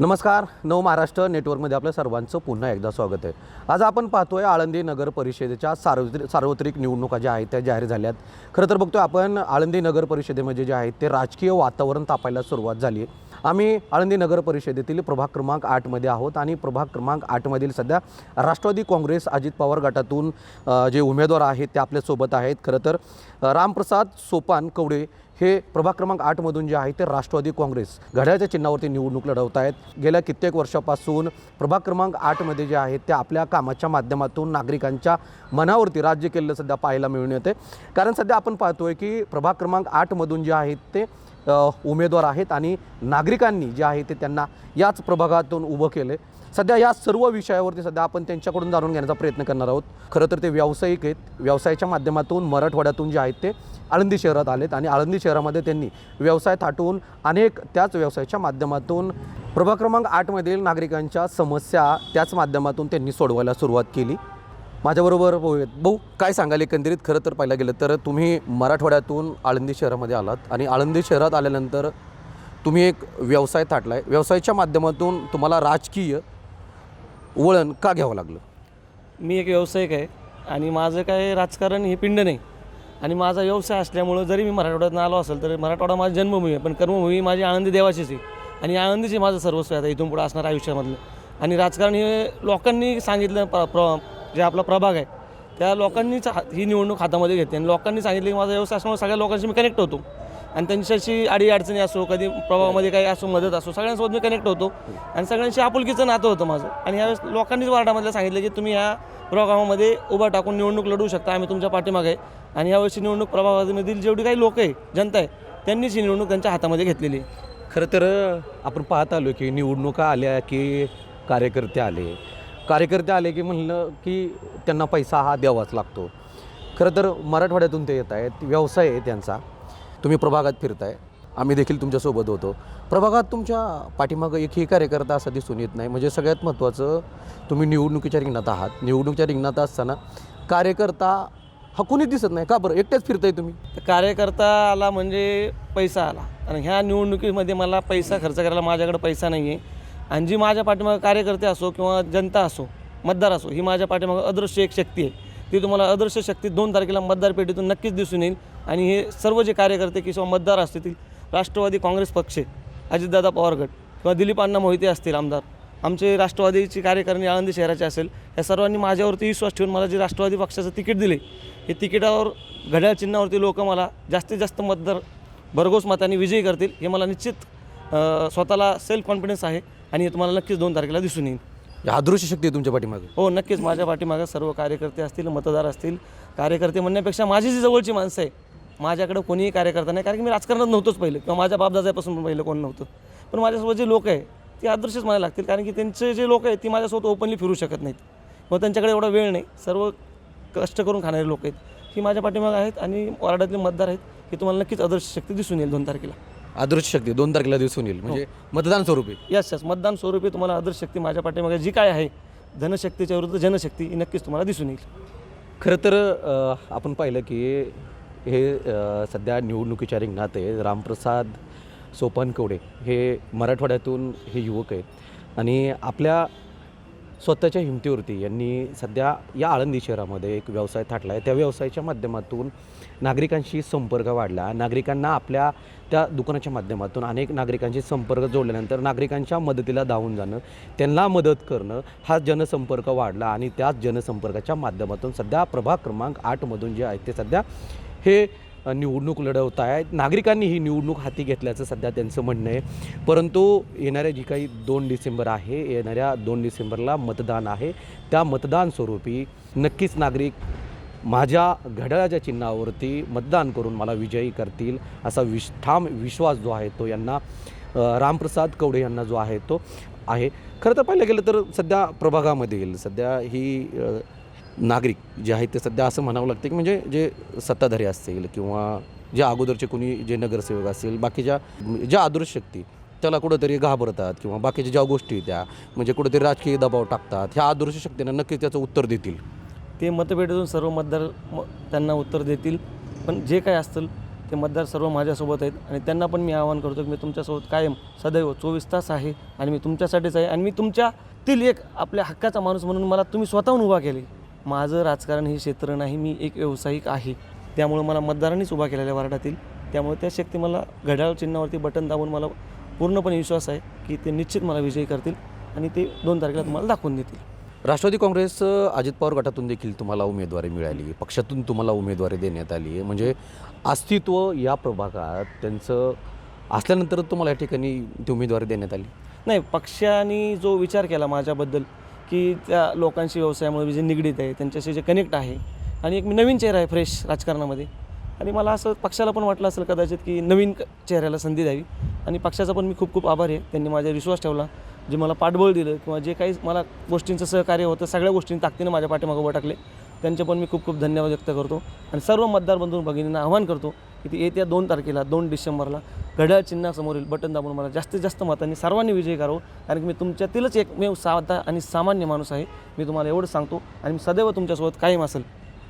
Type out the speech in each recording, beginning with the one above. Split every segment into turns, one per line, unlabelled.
नमस्कार. नव महाराष्ट्र नेटवर्कमध्ये आपल्या सर्वांचं पुन्हा एकदा स्वागत आहे. आज आपण पाहतोय आळंदी नगर परिषदेच्या सार्वत्रिक सार्वत्रिक निवडणुका ज्या आहेत त्या जाहीर झाल्यात. खरं तर बघतोय आपण आळंदी नगर परिषदेमध्ये जे आहेत ते राजकीय वातावरण तापायला सुरुवात झाली आहे आम्ही आळंदी नगर परिषदेतील प्रभाग क्रमांक आठमध्ये आहोत आणि प्रभाग क्रमांक आठमधील सध्या राष्ट्रवादी काँग्रेस अजित पवार गटातून जे उमेदवार आहेत ते आपल्यासोबत आहेत. खरं तर रामप्रसाद सोपान कवडे हे प्रभाग क्रमांक आठमधून जे आहे ते राष्ट्रवादी काँग्रेस घड्याळच्या चिन्हावरती निवडणूक लढवत आहेत. गेल्या कित्येक वर्षापासून प्रभाग क्रमांक आठमध्ये जे आहेत ते आपल्या कामाच्या माध्यमातून नागरिकांच्या मनावरती राज्य केलेलं सध्या पाहायला मिळून येते कारण सध्या आपण पाहतोय की प्रभाग क्रमांक आठमधून जे आहेत ते उमेदवार आहेत आणि नागरिकांनी जे आहे ते त्यांना याच प्रभागातून उभं केलं सध्या या सर्व विषयावरती सध्या आपण त्यांच्याकडून जाणून घेण्याचा प्रयत्न करणार आहोत. खरं तर ते व्यावसायिक आहेत. व्यवसायाच्या माध्यमातून मराठवाड्यातून जे आहेत ते आळंदी शहरात आलेत आणि आळंदी शहरामध्ये त्यांनी व्यवसाय थाटून अनेक त्याच व्यवसायाच्या माध्यमातून प्रभाग क्रमांक आठमधील नागरिकांच्या समस्या त्याच माध्यमातून त्यांनी सोडवायला सुरुवात केली. माझ्याबरोबर भाऊ आहेत भाऊ काय सांगाल एकंदरीत? खरं तर पाहायला गेलं तर तुम्ही मराठवाड्यातून आळंदी शहरामध्ये आलात आणि आळंदी शहरात आल्यानंतर तुम्ही एक व्यवसाय थाटला आहे व्यवसायाच्या माध्यमातून तुम्हाला राजकीय वळण का घ्यावं लागलं?
मी एक व्यावसायिक आहे आणि माझं काय राजकारण हे पिंड नाही. आणि माझा व्यवसाय असल्यामुळं जरी मी मराठवाड्यातून आलो असेल तर मराठवाडा माझी जन्मभूमी आहे पण कर्मभूमी माझी आनंदी देवाचीच आहे. आणि आनंदीच माझं सर्वस्व आहे आता इथून पुढं असणार आयुष्यामधलं. आणि राजकारण हे लोकांनी सांगितलं प्र प्र जे आपला प्रभाग आहे त्या लोकांनीच ही निवडणूक हातामध्ये घेते आणि लोकांनी सांगितलं की माझा व्यवसाय असल्यामुळे सगळ्या लोकांशी मी कनेक्ट होतो. आणि त्यांच्याशी अडीअडचणी असो कधी प्रभावामध्ये काही असो मदत असो सगळ्यांसोबत मी कनेक्ट होतो. आणि सगळ्यांशी आपुलकीचं नातं होतं माझं. आणि यावेळेस लोकांनीच वार्डामधलं सांगितलं की तुम्ही ह्या प्रभागामध्ये उभा टाकून निवडणूक लढवू शकता. आम्ही तुमच्या पाठीमागे आहे. आणि यावर्षी निवडणूक प्रभागामधील जेवढी काही लोक आहे जनता आहे त्यांनीच ही निवडणूक त्यांच्या हातामध्ये घेतलेली आहे.
खरं तर आपण पाहत आलो की निवडणुका आल्या की कार्यकर्ते आले. कार्यकर्ते आले की म्हणलं की त्यांना पैसा हा द्यावाच लागतो. खरं तर मराठवाड्यातून ते येत आहेत व्यवसाय आहे त्यांचा. तुम्ही प्रभागात फिरताय. आम्ही देखील तुमच्यासोबत होतो. प्रभागात तुमच्या पाठीमागं एकही कार्यकर्ता असा दिसून येत नाही. म्हणजे सगळ्यात महत्त्वाचं तुम्ही निवडणुकीच्या रिंगणात आहात. निवडणुकीच्या रिंगणात असताना कार्यकर्ता हा कोणी दिसत नाही. का बरं? एकटेच फिरताय तुम्ही?
तर कार्यकर्ता आला म्हणजे पैसा आला. आणि ह्या निवडणुकीमध्ये मला पैसा खर्च करायला माझ्याकडे पैसा नाही आहे आणि जी माझ्या पाठीमागं कार्यकर्ते असो किंवा जनता असो मतदार असो ही माझ्या पाठीमागं अदृश्य एक शक्ती आहे. ती तुम्हाला अदृश्य शक्ती दोन तारखेला मतदार पेटीतून नक्कीच दिसून येईल आणि हे सर्व जे कार्यकर्ते किंवा मतदार असतील राष्ट्रवादी काँग्रेस पक्ष अजितदादा पवार गट किंवा दिलीप अण्णा मोहिते असतील आमदार. आमचे राष्ट्रवादीची कार्यकारिणी आळंदी शहराची असेल या सर्वांनी माझ्यावरती विश्वास ठेवून मला जे राष्ट्रवादी पक्षाचं तिकीट दिले हे तिकिटावर घड्याळ चिन्हावरती लोक मला जास्तीत जास्त मतदार भरघोस मताने विजयी करतील हे मला निश्चित स्वतःला सेल्फ कॉन्फिडन्स आहे. आणि हे तुम्हाला नक्कीच दोन तारखेला दिसून येईल.
अदृश्य शक्ती आहे तुमच्या पाठीमागं.
हो नक्कीच माझ्या पाठीमागं सर्व कार्यकर्ते असतील मतदार असतील कार्यकर्ते म्हणण्यापेक्षा माझी जी जवळची माणसं आहे माझ्याकडे कोणीही कार्यकर्ता नाही कारण की मी राजकारणात नव्हतोच पहिलं किंवा माझ्या बापदाजापासून पण पहिलं कोण नव्हतं. पण माझ्यासोबत जे लोक आहे ते अदृश्यच मला लागतील कारण की त्यांचे जे लोक आहेत ती माझ्यासोबत ओपनली फिरू शकत नाहीत. किंवा त्यांच्याकडे एवढा वेळ नाही सर्व कष्ट करून खाणारे लोक आहेत ही माझ्या पाठीमागं आहेत आणि वार्डातले मतदार आहेत हे तुम्हाला नक्कीच अदृश्य शक्ती दिसून येईल दोन तारखेला.
अदृश्य शक्ती दोन तारखेला दिसून येईल. म्हणजे मतदान स्वरूपी.
यस यस मतदान स्वरूपी तुम्हाला अदृश्य शक्ती माझ्या पाठीमागे जी काय आहे धनशक्तीच्या विरुद्ध जनशक्ती ही नक्कीच तुम्हाला दिसून येईल.
खरं तर अ, आपण पाहिलं की हे अ, सध्या निवडणुकीच्या रिंगणात आहे. रामप्रसाद सोपान कवडे हे मराठवाड्यातून हे युवक आहेत. आणि आपल्या स्वतःच्या हिमतीवरती. यांनी सध्या या आळंदी शहरामध्ये एक व्यवसाय थाटला आहे त्या व्यवसायाच्या माध्यमातून नागरिकांशी संपर्क वाढला. नागरिकांना आपल्या त्या दुकानाच्या माध्यमातून अनेक नागरिकांशी संपर्क जोडल्यानंतर नागरिकांच्या मदतीला धावून जाणं त्यांना मदत करणं हा जनसंपर्क वाढला आणि त्याच जनसंपर्काच्या माध्यमातून सध्या प्रभाग क्रमांक आठमधून जे आहेत ते सध्या हे निवडणूक लढवत आहेत नागरिकांनी ही निवडणूक हाती घेतल्याचं सध्या त्यांचं म्हणणं आहे. परंतु येणाऱ्या जी काही दोन डिसेंबर आहे येणाऱ्या दोन डिसेंबरला मतदान आहे. त्या मतदान स्वरूपी नक्कीच नागरिक माझ्या घड्याळाच्या चिन्हावरती मतदान करून मला विजयी करतील असा विश ठाम विश्वास जो आहे तो यांना रामप्रसाद कवडे यांना जो आहे तो आहे. खरं तर पाहिलं गेलं तर सध्या प्रभागामधील सध्या ही नागरिक जे आहेत ते सध्या असं म्हणावं लागतं की म्हणजे जे सत्ताधारी असतील किंवा जे अगोदरचे कोणी जे नगरसेवक असतील बाकीच्या ज्या आदर्श शक्ती त्याला कुठंतरी घाबरतात किंवा बाकीच्या ज्या गोष्टी त्या म्हणजे कुठंतरी राजकीय दबाव टाकतात ह्या आदर्श शक्तींना नक्कीच त्याचं उत्तर देतील.
ते मतपेटीतून सर्व मतदार म त्यांना उत्तर देतील. पण जे काय असतील ते मतदार सर्व माझ्यासोबत आहेत आणि त्यांना पण मी आवाहन करतो की मी तुमच्यासोबत कायम सदैव चोवीस तास आहे आणि मी तुमच्यासाठीच आहे आणि मी तुमच्यातील एक आपल्या हक्काचा माणूस म्हणून मला तुम्ही स्वतःहून उभा केली. माझं राजकारण हे क्षेत्र नाही मी एक व्यावसायिक आहे. त्यामुळे मला मतदारांनीच उभा केलेल्या वार्डातील त्यामुळे त्या शक्ती मला घड्याळ चिन्हावरती बटन दाबून मला पूर्णपणे विश्वास आहे की ते निश्चित मला विजयी करतील आणि ते दोन तारखेला तुम्हाला दाखवून देतील.
राष्ट्रवादी काँग्रेस अजित पवार गटातून देखील तुम्हाला उमेदवारी मिळाली. पक्षातून तुम्हाला उमेदवारी देण्यात आली आहे. म्हणजे अस्तित्व या प्रभागात त्यांचं असल्यानंतर तुम्हाला या ठिकाणी ती उमेदवारी देण्यात आली?
नाही पक्षाने जो विचार केला माझ्याबद्दल की त्या लोकांशी व्यवसायामुळे जे निगडीत आहे त्यांच्याशी जे कनेक्ट आहे. आणि एक मी नवीन चेहरा आहे फ्रेश राजकारणामध्ये. आणि मला असं पक्षाला पण वाटलं असेल कदाचित की नवीन चेहऱ्याला संधी द्यावी. आणि पक्षाचा पण मी खूप खूप आभार आहे. त्यांनी माझ्या विश्वास ठेवला. जे मला पाठबळ दिलं किंवा जे काही मला गोष्टींचं सहकार्य होतं सगळ्या गोष्टींनी ताकदीनं माझ्या पाठीमागं उभं टाकले. त्यांचे पण मी खूप खूप धन्यवाद व्यक्त करतो. आणि सर्व मतदार बंधू भगिनींना आवाहन करतो की ते येत्या दोन तारखेला दोन डिसेंबरला घड्याळ चिन्हासमोरील बटन दाबून मला जास्तीत जास्त मतांनी सर्वांनी विजय करावं. कारण की मी तुमच्यातीलच एकमेव साधा आणि सामान्य माणूस आहे. मी तुम्हाला एवढं सांगतो आणि मी सदैव तुमच्यासोबत कायम असेल.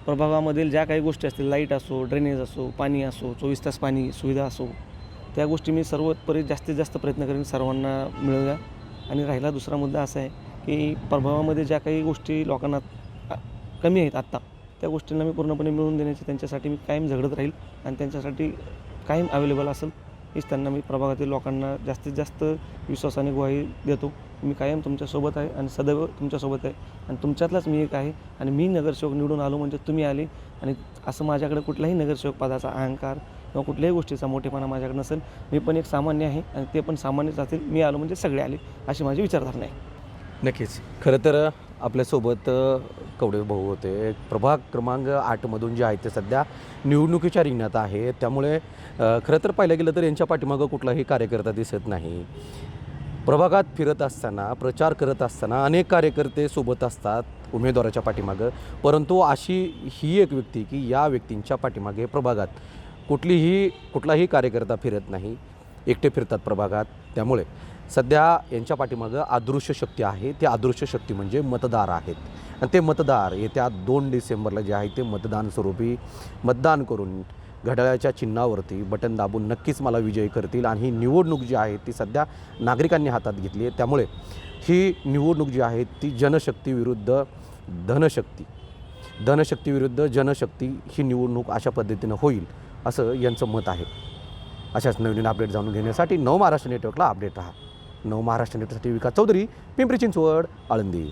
प्रभागामधील ज्या काही गोष्टी असतील लाइट असो ड्रेनेज असो पाणी असो चोवीस तास पाणी सुविधा असो त्या गोष्टी मी सर्वपरी जास्तीत जास्त प्रयत्न करेन सर्वांना मिळवूया. आणि राहिला दुसरा मुद्दा असा आहे की प्रभावामध्ये ज्या काही गोष्टी लोकांना कमी आहेत आत्ता त्या गोष्टींना मी पूर्णपणे मिळवून देण्याची त्यांच्यासाठी मी कायम झगडत राहील आणि त्यांच्यासाठी कायम अवेलेबल असेल. हेच त्यांना मी प्रभागातील लोकांना जास्तीत जास्त विश्वासाने ग्वाही देतो. मी कायम तुमच्यासोबत आहे आणि सदैव तुमच्यासोबत आहे. आणि तुमच्यातलाच मी एक आहे आणि मी नगरसेवक निवडून आलो म्हणजे तुम्ही आले. आणि असं माझ्याकडे कुठलाही नगरसेवक पदाचा अहंकार किंवा कुठल्याही गोष्टीचा मोठेपणा माझ्याकडे नसेल. मी पण एक सामान्य आहे आणि ते पण सामान्यच असतील. मी आलो म्हणजे सगळे आले अशी माझी विचारधारणा आहे.
नक्कीच. खरं तर आपल्यासोबत कवडे भाऊ होते. प्रभाग क्रमांक आठमधून जे आहे ते सध्या निवडणुकीच्या रिंगणात आहे. त्यामुळे खरं तर पाहिलं गेलं तर यांच्या पाठीमागं कुठलाही कार्यकर्ता दिसत नाही. प्रभागात फिरत असताना प्रचार करत असताना अनेक कार्यकर्ते सोबत असतात उमेदवाराच्या पाठीमागं. परंतु अशी ही एक व्यक्ती की या व्यक्तींच्या पाठीमागे प्रभागात कुठलीही कुठलाही कार्यकर्ता फिरत नाही. एकटे फिरतात प्रभागात. त्यामुळे सध्या यांच्या पाठीमागं अदृश्य शक्ती आहे. ते अदृश्य शक्ती म्हणजे मतदार आहेत. आणि ते मतदार येत्या दोन डिसेंबरला जे आहे ते मतदान स्वरूपी मतदान करून घड्याळाच्या चिन्हावरती बटन दाबून नक्कीच मला विजयी करतील. आणि ही निवडणूक जी आहे ती सध्या नागरिकांनी हातात घेतली आहे. त्यामुळे ही निवडणूक जी आहे ती जनशक्ती विरुद्ध धनशक्ती. धनशक्ती विरुद्ध जनशक्ती ही निवडणूक अशा पद्धतीनं होईल असं यांचं मत आहे. अशाच नवीन अपडेट जाणून घेण्यासाठी नव महाराष्ट्र नेटवर्कला अपडेट राहा. नव महाराष्ट्र नेटवर्कसाठी विकास चौधरी पिंपरी चिंचवड आळंदी.